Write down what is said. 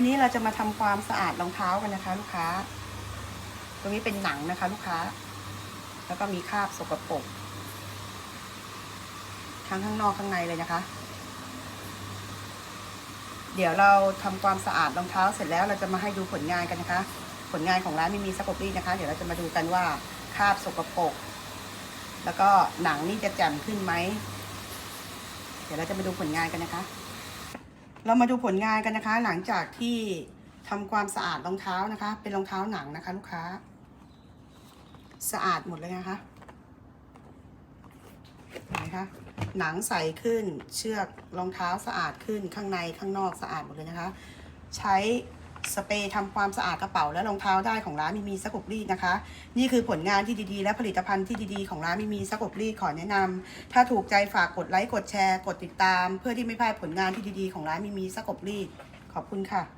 วันนี้เราจะมาทำความสะอาดรองเท้ากันนะคะ ลูกค้า ตรงนี้เป็นหนังนะคะ ลูกค้า แล้วก็มีคราบสกปรกทั้งข้างนอกข้างในเลยนะคะ เดี๋ยวเราทำความสะอาดรองเท้าเสร็จแล้วเราจะมาให้ดูผลงานกันนะคะ ผลงานของร้านไม่มีสกปรกนะคะ เดี๋ยวเราจะมาดูกันว่าคราบสกปรกแล้วก็หนังนี่จะแจ่มขึ้นไหม เดี๋ยวเราจะมาดูผลงานกันนะคะ เรามาดูผลงานกันนะคะ หลังจากที่ทำความสะอาดรองเท้านะคะ เป็นรองเท้าหนังนะคะ ลูกค้า สะอาดหมดเลยนะคะเห็นะคะหนังใสขึ้นเชือกรองเท้าสะอาดขึ้นข้างในข้างนอกสะอาดหมดเลยนะคะ ใช้ สเปรย์ทำความสะอาดกระเป๋าและรองเท้าได้ของร้านมีมีสกบรีดนะคะ นี่คือผลงานที่ดีๆ และผลิตภัณฑ์ที่ดีๆ ของร้านมีมีสกบรีดขอแนะนำถ้าถูกใจฝากกดไลค์กดแชร์ กดติดตาม เพื่อที่ไม่พลาดผลงานที่ดีๆ ของร้านมีมีสกบรีดขอบคุณค่ะ